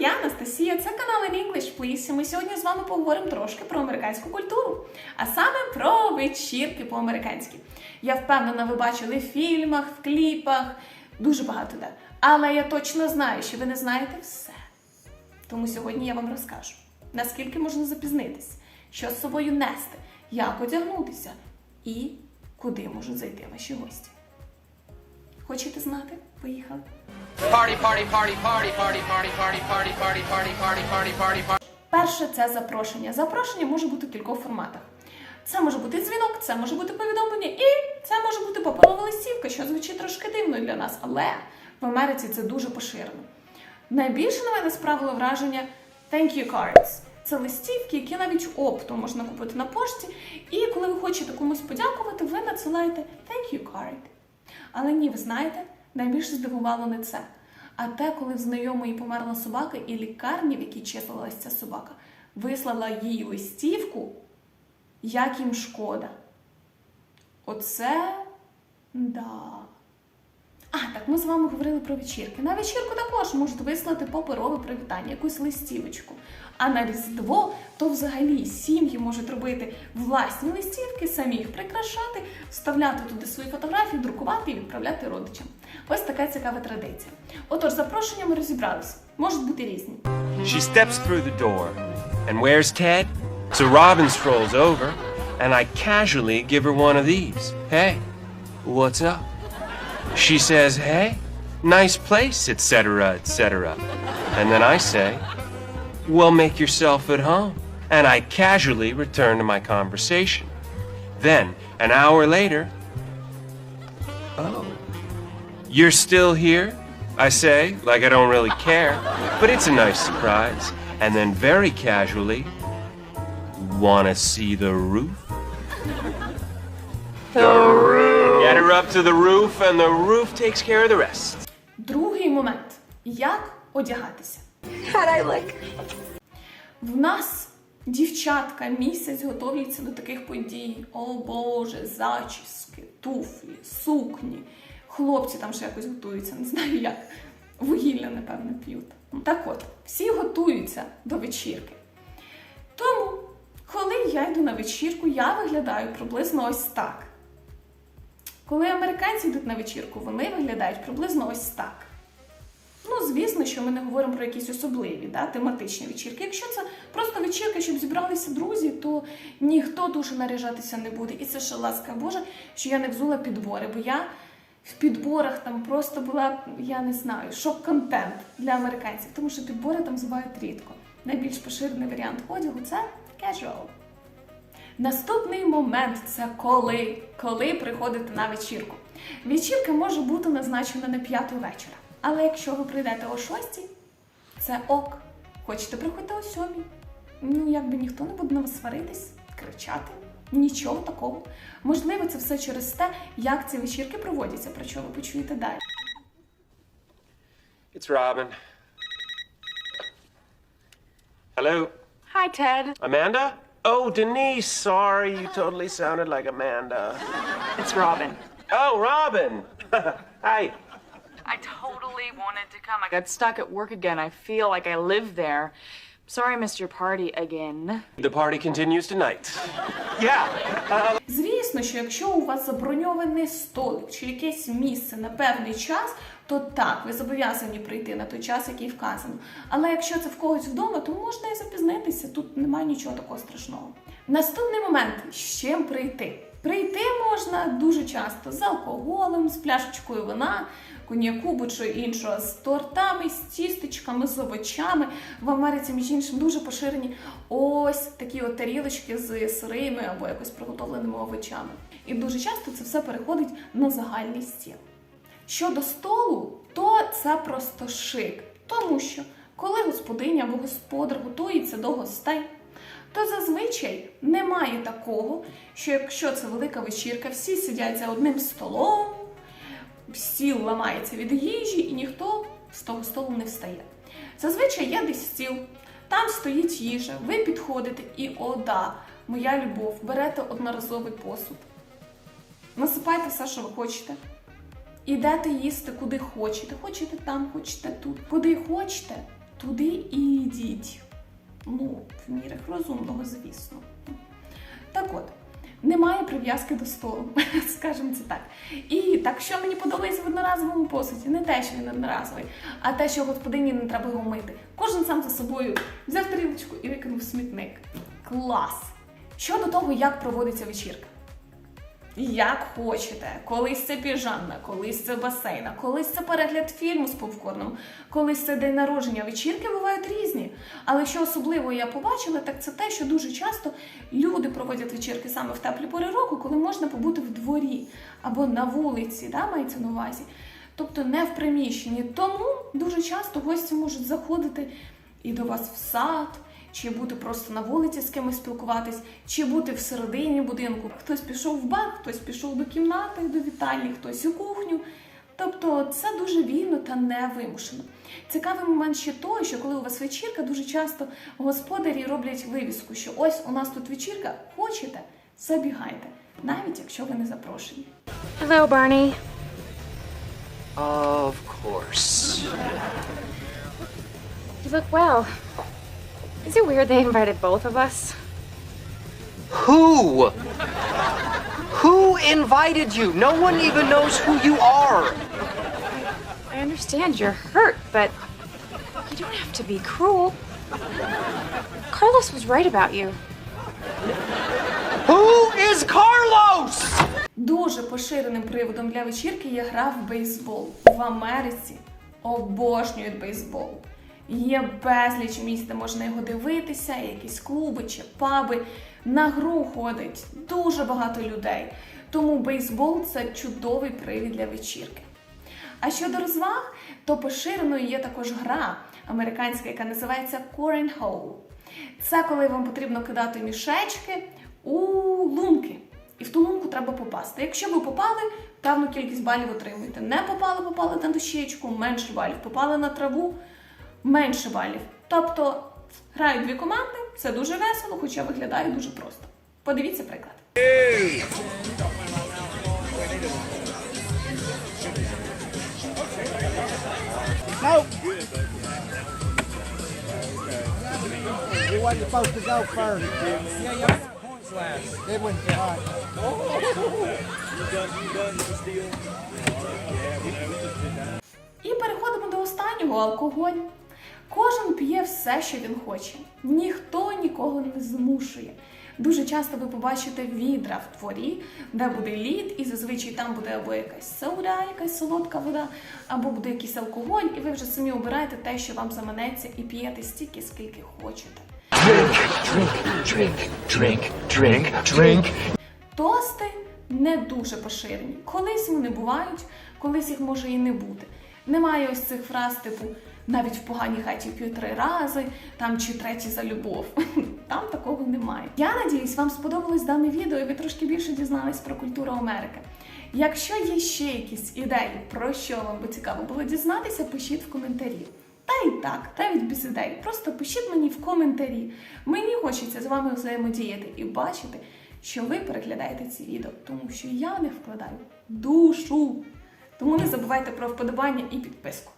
я Анастасія. Це канал In English Please. І ми сьогодні з вами поговоримо трошки про американську культуру, а саме про вечірки по-американськи. Я впевнена, ви бачили в фільмах, в кліпах, дуже багато де. Але я точно знаю, що ви не знаєте все. Тому сьогодні я вам розкажу, наскільки можна запізнитись, що з собою нести, як одягнутися і куди можуть зайти ваші гості. Хочете знати? Поїхали. Перше це запрошення. Запрошення може бути в кількох форматах. Це може бути дзвінок, це може бути повідомлення, і це може бути паперова листівка, що звучить трошки дивно для нас, але в Америці це дуже поширено. Найбільше на мене справило враження thank you cards. Це листівки, які навіть оптом можна купити на пошті. І коли ви хочете комусь подякувати, ви надсилаєте thank you card. Але ні, ви знаєте, найбільше здивувало не це. А те, коли в знайомої померла собака, і лікарні, в якій числилася ця собака, вислала їй листівку, як їм шкода. Оце да. А, так ми з вами говорили про вечірки. На вечірку також можуть вислати паперове привітання, якусь листівочку. А на Різдво то взагалі сім'ї можуть робити власні листівки, самі їх прикрашати, вставляти туди свої фотографії, друкувати і відправляти родичам. Ось така цікава традиція. Отож, запрошення ми розібралися. Можуть бути різні. She steps through the door. And where's Ted? So Robin strolls over, and I casually give her one of these. Hey, what's up? She says, hey, nice place, etc., etc. And then I say, well, make yourself at home. And I casually return to my conversation. Then, an hour later, oh, you're still here? I say, like I don't really care, but it's a nice surprise. And then very casually, wanna see the roof? The roof! Up to the roof, and the roof takes care of the rest. Другий момент як одягатися. I look? В нас дівчатка місяць готуються до таких подій. О Боже, зачіски, туфлі, сукні. Хлопці там ще якось готуються, не знаю як. Вугілля, напевно, п'ють. Так от, всі готуються до вечірки. Тому, коли я йду на вечірку, я виглядаю приблизно ось так. Коли американці йдуть на вечірку, вони виглядають приблизно ось так. Ну, звісно, що ми не говоримо про якісь особливі да, тематичні вечірки. Якщо це просто вечірка, щоб зібралися друзі, то ніхто дуже наряжатися не буде. І це ще ласка Божа, що я не взула підбори, бо я в підборах там просто була, я не знаю, шок-контент для американців, тому що підбори там взувають рідко. Найбільш поширений варіант одягу це casual. Наступний момент це коли, коли приходите на вечірку. Вечірка може бути назначена на п'яту вечора. Але якщо ви прийдете о шостій, це ок. Хочете приходьте о сьомій. Ну, якби ніхто не буде на вас сваритись, кричати. Нічого такого. Можливо, це все через те, як ці вечірки проводяться, про що ви почуєте далі. It's Robin. Hello? Hi, Ted. Amanda? Oh, Denise, sorry, you totally sounded like Amanda. It's Robin. Oh, Robin! Hi. I totally wanted to come. I got stuck at work again. I feel like I live there. Sorry your party again. The party continues tonight. Yeah. Uh, Звісно, що якщо у вас заброньований столик чи якесь місце на певний час, то так, ви зобов'язані прийти на той час, який вказано. Але якщо це в когось вдома, то можна і запізнитися. Тут немає нічого такого страшного. Наступний момент з чим прийти. Прийти можна дуже часто з алкоголем, з пляшечкою вина, коньяку будь-що іншого, з тортами, з тістечками, з овочами. В Америці, між іншим, дуже поширені ось такі от тарілочки з сирими або якось приготовленими овочами. І дуже часто це все переходить на загальний стіл. Щодо столу, то це просто шик, тому що коли господиня або господар готується до гостей, то зазвичай немає такого, що якщо це велика вечірка, всі сидять за одним столом, стіл ламається від їжі, і ніхто з того столу не встає. Зазвичай є десь стіл, там стоїть їжа, ви підходите і о, да, моя любов, берете одноразовий посуд, насипайте все, що ви хочете. Ідете їсти куди хочете. Хочете там, хочете тут. Куди хочете, туди і йдіть. Ну, в мірах розумного, звісно. Так от, немає прив'язки до столу, скажімо це так. І так, що мені подобається в одноразовому посуді, не те, що він одноразовий, а те, що господині не треба його мити. Кожен сам за собою взяв тарілочку і викинув смітник. Клас! Щодо того, як проводиться вечірка. Як хочете, колись це піжамна, колись це басейна, колись це перегляд фільму з попкорном, колись це день народження. Вечірки бувають різні. Але що особливо я побачила, так це те, що дуже часто люди проводять вечірки саме в теплі пори року, коли можна побути в дворі або на вулиці, да, мається на увазі. Тобто не в приміщенні. Тому дуже часто гості можуть заходити і до вас в сад, чи бути просто на вулиці з кимось спілкуватись, чи бути всередині будинку. Хтось пішов в бар, хтось пішов до кімнати, до вітальні, хтось у кухню. Тобто це дуже вільно та невимушено. Цікавий момент ще той, що коли у вас вечірка, дуже часто господарі роблять вивіску, що ось у нас тут вечірка, хочете, забігайте, навіть якщо ви не запрошені. Hello, Barney. Of course. You look well. Is it weird they invited both of us? Who? Who invited you? No one even knows who you are. I understand you're hurt, but you don't have to be cruel. Carlos was right about you. Who is Carlos? Дуже поширеним приводом для вечірки є гра в бейсбол. В Америці обожнюють бейсбол. Є безліч місць, можна його дивитися, якісь клуби чи паби. На гру ходить дуже багато людей. Тому бейсбол це чудовий привід для вечірки. А щодо розваг, то поширеною є також гра американська, яка називається Cornhole. Це коли вам потрібно кидати мішечки у лунки. І в ту лунку треба попасти. Якщо ви попали, певну кількість балів отримуєте. Не попали, попали на дощечку, менше балів. Попали на траву, менше балів. Тобто грають дві команди, це дуже весело, хоча виглядає дуже просто. Подивіться приклад. All. І переходимо до останнього алкоголь. Кожен п'є все, що він хоче. Ніхто нікого не змушує. Дуже часто ви побачите відра в дворі, де буде лід, і зазвичай там буде або якась сода, якась солодка вода, або буде якийсь алкоголь, і ви вже самі обираєте те, що вам заманеться, і п'єте стільки, скільки хочете. Drink, drink, drink, drink. Тости не дуже поширені. Колись вони бувають, колись їх може і не бути. Немає ось цих фраз, типу навіть в поганій хаті п'ю три рази, там чи третій за любов. Там такого немає. Я надіюсь, вам сподобалось дане відео, і ви трошки більше дізнались про культуру Америки. Якщо є ще якісь ідеї, про що вам би цікаво було дізнатися, пишіть в коментарі. Та й так, навіть без ідей. Просто пишіть мені в коментарі. Мені хочеться з вами взаємодіяти і бачити, що ви переглядаєте ці відео, тому що я не вкладаю душу. Тому не забувайте про вподобання і підписку.